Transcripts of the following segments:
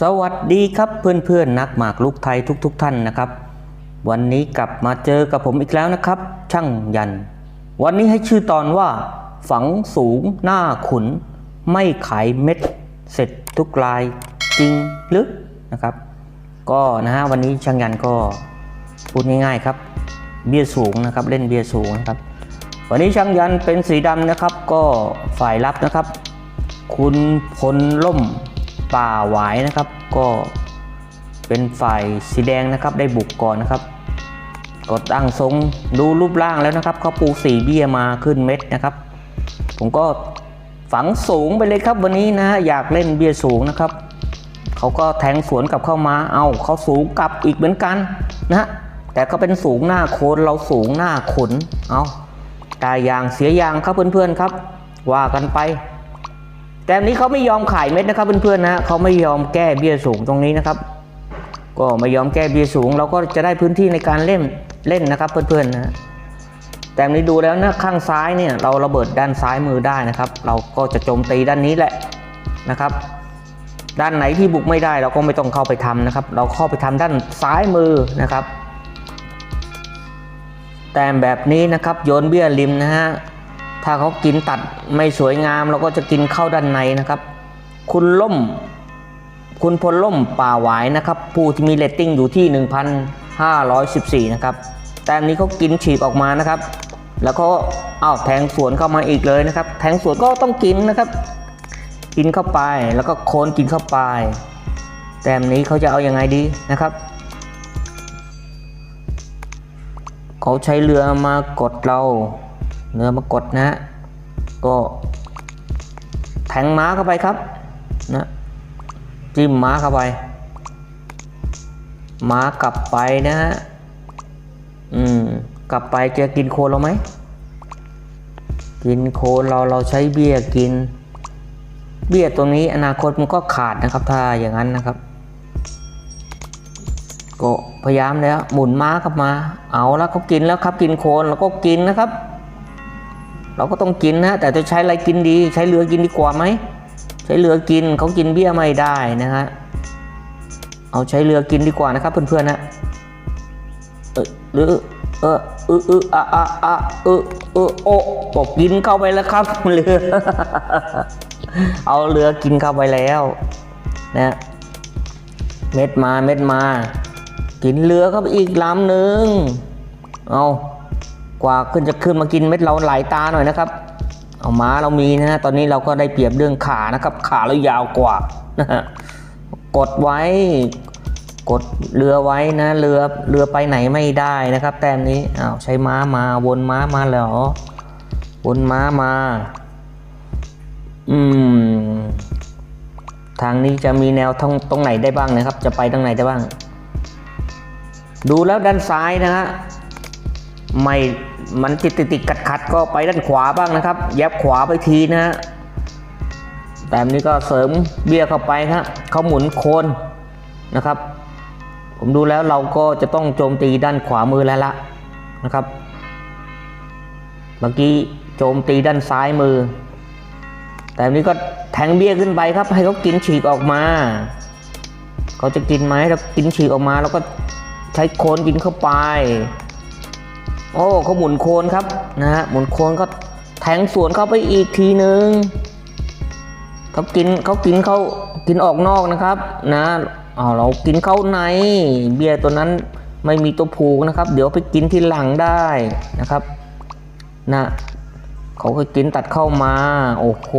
สวัสดีครับเพื่อนๆนักหมากลุกไทยทุกๆทท่านนะครับ วันนี้กลับมาเจอกับผมอีกแล้วนะครับ ช่างยัน วันนี้ให้ชื่อตอนว่า ฝังสูงหน้าขุน ไม่ขายเม็ด เสร็จทุกรายจริงหรือนะครับ ก็นะฮะวันนี้ช่างยันก็พูดง่ายๆครับ เบียสูงนะครับ เล่นเบียสูงนะครับ วันนี้ช่างยันเป็นสีดำนะครับ ก็ฝ่ายรับนะครับ คุณพลล่ม ป่าหวายนะครับ ก็เป็นฝ่ายสีแดงนะครับได้บุกก่อนนะครับกดตั้งทรงดูรูปร่างแล้วนะครับเขาปูสีเบี้ยมาขึ้นเม็ดนะครับ ผมก็ฝังสูงไปเลยครับวันนี้นะอยากเล่นเบี้ยสูงนะครับเขาก็แทงสวนกลับเข้ามาเอาเขาสูงกลับอีกเหมือนกันนะแต่ก็เป็นสูงหน้าโคนเราสูงหน้าขนเอาตายางเสียยางครับเพื่อนๆครับ ว่ากันไป แต่นี้เขาไม่ยอมขายเม็ดนะครับเพื่อนๆนะเขาไม่ยอมแก้เบี้ยสูงตรงนี้นะครับ ก็ไม่ยอมแก้เบี้ยสูง เราก็จะได้พื้นที่ในการเล่นเล่นนะครับเพื่อนๆนะแต่นี้ดูแล้วนะข้างซ้ายเนี่ยเราระเบิดด้านซ้ายมือได้นะครับ เราก็จะโจมตีด้านนี้แหละนะครับ ด้านไหนที่บุกไม่ได้เราก็ไม่ต้องเข้าไปทำนะครับ เราเข้าไปทำด้านซ้ายมือนะครับ แต่แบบนี้นะครับโยนเบี้ยริมนะฮะ ถ้าเขากินตัดไม่สวยงามเราก็จะกินเข้าด้านในนะครับ คุณล่ม คุณพลล่มป่าหวายนะครับ ผู้ที่มีเรตติ้งอยู่ที่ 1,514 นะครับ แต่อันนี้เขากินฉีกออกมานะครับ แล้วก็อ้าวแทงสวนเข้ามาอีกเลยนะครับ แทงสวนก็ต้องกินนะครับ กินเข้าไปแล้วก็โคนกินเข้าไป แต่อันนี้เขาจะเอาอยัางไงดีนะครับเขาใช้เรือมากดเรา เรือมากดนะฮะก็แทงม้าเข้าไปครับนะจิ้มม้าเข้าไป ม้ากลับไปนะฮะอืมกลับไปจะกินโคนเราไหมกินโคนเราเราใช้เบี้ยกิน เบี้ยตรงนี้อนาคตมันก็ขาดนะครับ ถ้าอย่างนั้นนะครับก็พยายามแล้วหมุนม้ากลับมา เอาแล้วเขากินแล้วครับ กินโคนเราก็กินนะครับ เราก็ต้องกินนะแต่จะใช้อะไรกินดี ใช้เรือกินดีกว่าไหมใช้เรือกินเขากินเบี้ยไม่ได้นะฮะเอาใช้เรือกินดีกว่านะครับเพื่อนๆนะเออหรือเออเออเอออะอะอะเออเออโอ้ก็กินเข้าไปแล้วครับเรือเอาเรือกินเข้าไปแล้วนะเม็ดมาเม็ดมา กินเรือครับอีกลำหนึ่งเอา กว่าขึ้นจะขึ้นมากินเม็ดเราหลายตาหน่อยนะครับ เอาม้าเรามีนะฮะตอนนี้เราก็ได้เปรียบเรื่องขานะครับ ขาเรายาวกว่านะฮะกดไว้กดเรือไว้นะเรือเรือไปไหนไม่ได้นะครับ แต้มนี้อ้าวใช้ม้ามาวนม้ามาเหรอวนม้ามาอืมทางนี้จะมีแนวทางตรงไหนได้บ้างนะครับ จะไปตรงไหนได้บ้าง ดูแล้วด้านซ้ายนะฮะ ไม่มันติดติดติดขัดขัดก็ไปด้านขวาบ้างนะครับแยบขวาไปทีนะฮะแต่อันนี้ก็เสริมเบี้ยเข้าไปครับเขาหมุนโคนนะครับ ผมดูแล้วเราก็จะต้องโจมตีด้านขวามือแล้วละนะครับ เมื่อกี้โจมตีด้านซ้ายมือ แต่อันนี้ก็แทงเบี้ยขึ้นไปครับ ให้เขากินฉีกออกมาเขาจะกินไหมเรากินฉีกออกมา แล้วก็ใช้โคนกินเข้าไป โอ้เขาหมุนโคนครับนะฮะหมุนโคนก็แทงสวนเข้าไปอีกทีนึงเขากินเขากินเขากินออกนอกนะครับ นะเอาเรากินเข้าในเบียร์ตัวนั้นไม่มีตัวผูกนะครับ เดี๋ยวไปกินที่หลังได้นะครับนะเขาก็กินตัดเข้ามา โอ้โห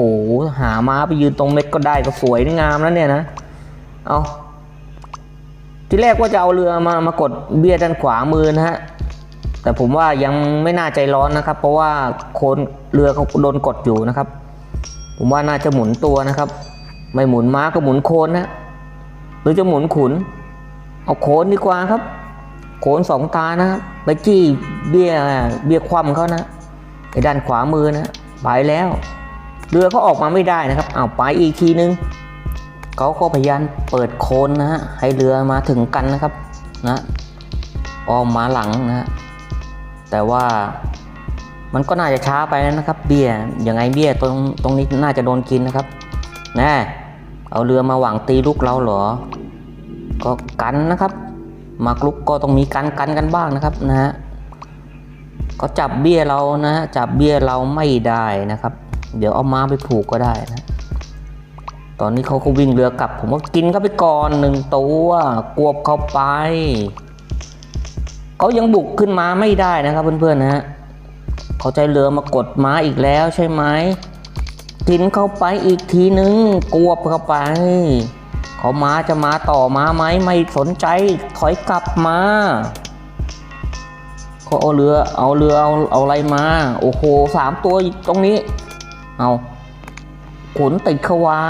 หาม้าไปยืนตรงเม็ดก็ได้ก็สวยงามแล้วเนี่ยนะเอาที่แรกว่าจะเอาเรือมามากดเบี้ยด้านขวามือนะฮะ แต่ผมว่ายังไม่น่าใจร้อนนะครับ เพราะว่าโคนเรือเขาโดนกดอยู่นะครับ ผมว่าน่าจะหมุนตัวนะครับ ไม่หมุนม้าก็หมุนโคนนะหรือจะหมุนขุน เอาโคนดีกว่าครับ โคนสองตานะครับไปจี้เบี้ยเบี้ยคว่ำเขานะไอ้ด้านขวามือนะไปแล้ว เรือเขาออกมาไม่ได้นะครับเอาไปอีกทีนึงเขาก็พยายามเปิดโคนนะฮะให้เรือมาถึงกันนะครับนะอ้อมมาหลังนะฮะ แต่ว่ามันก็น่าจะช้าไปแล้วนะครับ เบี้ยยังไงเบี้ยตรงตรงนี้น่าจะโดนกินนะครับแน่เอาเรือมาหวังตีลูกเราเหรอ ก็กันนะครับมากลุกก็ต้องมีกันกันกันบ้างนะครับนะฮะก็จับเบี้ยเรานะฮะจับเบี้ยเราไม่ได้นะครับ เดี๋ยวเอาม้าไปผูกก็ได้นะตอนนี้เขาก็วิ่งเรือกลับ ผมก็กินเข้าไปก่อนหนึ่งตัวกวบเข้าไป เขายังบุกขึ้นมาไม่ได้นะครับเพื่อนๆนะฮะเขาใจเรือมากดม้าอีกแล้วใช่ไหมกินเข้าไปอีกทีนึงกวบเข้าไป เขามาจะมาต่อมาไหมไม่สนใจถอยกลับมาเขาเอาเรือเอาเรือเอาเอาอะไรมา โอ้โหสามตัวตรงนี้ เอาขุนติดเขาไว้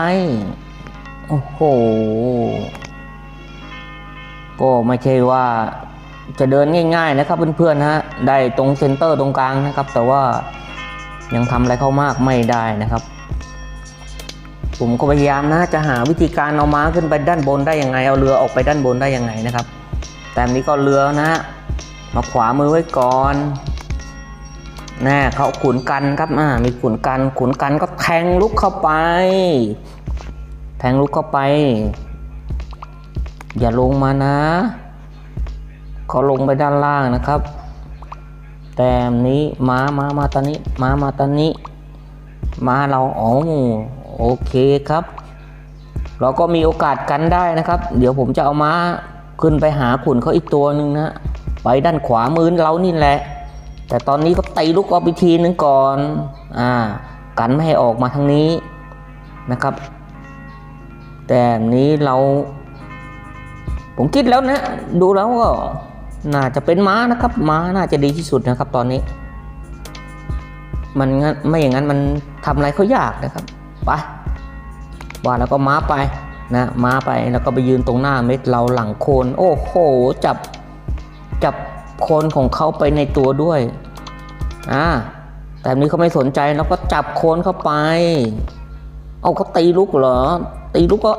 โอ้โห ก็ไม่ใช่ว่า จะเดินง่าย ๆ นะครับเพื่อนๆนะฮะได้ตรงเซนเตอร์ตรงกลางนะครับ แต่ว่ายังทำอะไรเข้ามากไม่ได้นะครับ ผมก็พยายามนะจะหาวิธีการเอาม้าขึ้นไปด้านบนได้ยังไง เอาเรือออกไปด้านบนได้ยังไงนะครับ แต่นี้ก็เรือนะฮะมาขวามือไว้ก่อนน่เขาขุนกันครับอ่ามีขุนกันขุนกันก็แทงลุกเข้าไป แทงลุกเข้าไป อย่าลงมานะ เขาลงไปด้านล่างนะครับ แต่นี้ม้ามามาตอนนี้ม้ามาตอนนี้ม้าเราอ๋อโอเคครับ เราก็มีโอกาสกันได้นะครับ เดี๋ยวผมจะเอาม้าขึ้นไปหาขุนเขาอีกตัวหนึ่งนะไปด้านขวามือเรานี่แหละ แต่ตอนนี้ก็ตีลูกออกไปทีนึงก่อนอ่ากันไม่ให้ออกมาทางนี้นะครับ แต่นี้เรา ผมคิดแล้วนะ ดูแล้วก็ น่าจะเป็นม้านะครับ ม้าน่าจะดีที่สุดนะครับ ตอนนี้ มันงั้นไม่อย่างนั้นมันทำอะไรเขายากนะครับไปว่าแล้วก็ม้าไปนะม้าไปแล้วก็ไปยืนตรงหน้าเม็ดเราหลังโคน โอ้โหจับจับโคนของเขาไปในตัวด้วยอ่าแต่นี้เขาไม่สนใจแล้วก็จับโคนเข้าไป เอาเขาตีลูกเหรอ ตีลูกก็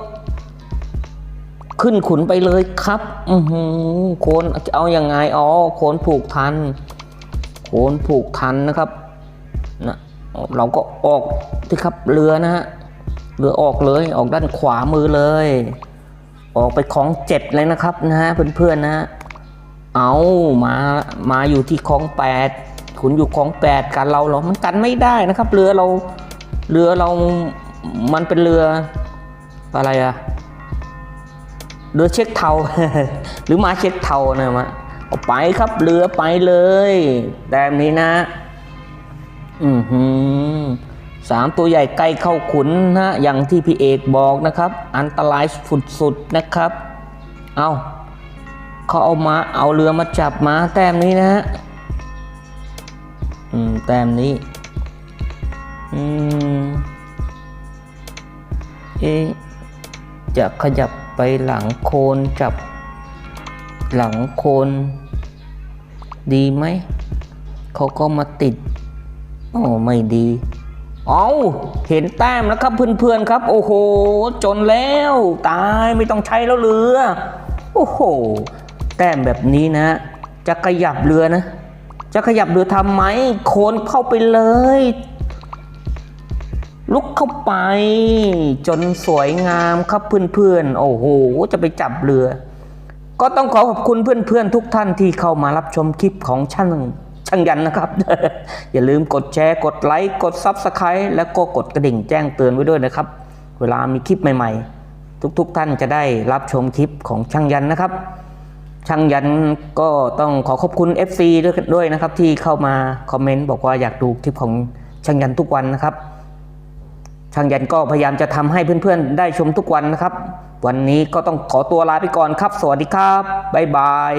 ขึ้นขุนไปเลยครับ อือหือโคนเอาอยัางไง อ๋อ โคนผูกทัน โคนผูกทันนะครับ นะ เราก็ออกที่ครับเรือนะฮะ เรือออกเลย ออกด้านขวามือเลย ออกไปของเจ็ดเลยนะครับนะฮะเพื่อนๆนะฮะเอามา มาอยู่ที่คลองแปดขุนอยู่คลองแปดกันเราเหรอมันกันไม่ได้นะครับ เรือเรา เรือเรา มันเป็นเรือ อะไรอะ เรือเช็คเทา หรือมาเช็คเทานะมะเอาไปครับเรือไปเลยแบบนี้นะ อือหือสามตัวใหญ่ใกล้เข้าขุนนะอย่างที่พี่เอกบอกนะครับ อันตรายสุดๆนะครับ เอาเขาเอามาเอาเรือมาจับมาแต้มนี้นะฮะอืมแต้มนี้อืมเอ๊ะจะขยับ ไปหลังโคนจับ หลังโคนดีไหม เขาก็มาติดโอ้ไม่ดีเอาเห็นแต้มแล้วครับเพื่อนๆครับ โอ้โห จนแล้ว ตายไม่ต้องใช้แล้วเรือ โอ้โห แต้มแบบนี้นะ จะขยับเรือนะ จะขยับเรือทำไหมโคนเข้าไปเลย ลุกเข้าไป จนสวยงามครับเพื่อนๆ โอ้โห จะไปจับเรือ ก็ต้องขอขอบคุณเพื่อนๆ ทุกท่านที่เข้ามารับชมคลิปของช่างช่างยันนะครับ อย่าลืมกดแชร์ กดไลค์ กดซับสไครต์แล้วก็กดกระดิ่งแจ้งเตือนไว้ด้วยนะครับ เวลามีคลิปใหม่ๆ ทุกๆท่านจะได้รับชมคลิปของช่างยันนะครับ ช่างยันก็ต้องขอขอบคุณ FC ด้วยด้วยนะครับที่เข้ามาคอมเมนต์บอกว่าอยากดูคลิปของช่างยันทุกวันนะครับ ช่างยันก็พยายามจะทำให้เพื่อนๆ ได้ชมทุกวันนะครับ วันนี้ก็ต้องขอตัวลาไปก่อนครับ สวัสดีครับ บ๊ายบาย